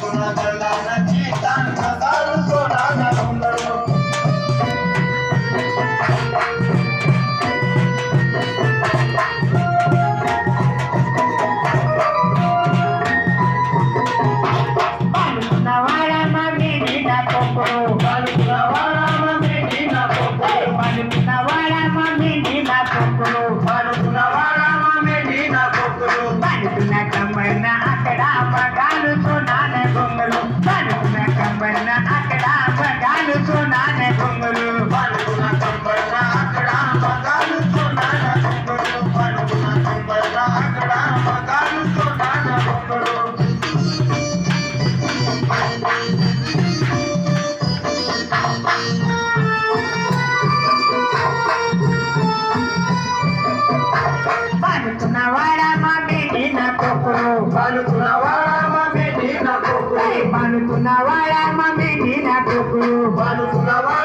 Bora, bora, bora, bora. పలుకున్నావా పలుకున్నావా నా కొడుకు? పలుకున్నావా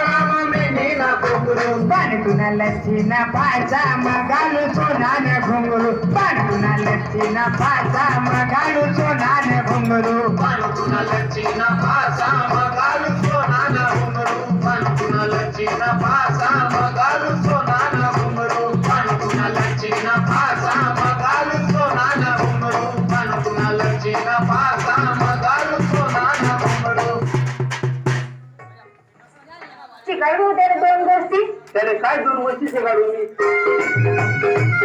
పడుకున లచ్చిన పాచ మగాలు సోనాన గొంగులు పడుకున లచ్చిన పాచ మగాలు సోనాన గొంగులు పడుకున లచ్చిన పాచ काढू त्याने दोन गोष्टी. त्याने काय दोन गोष्टी काढू मी?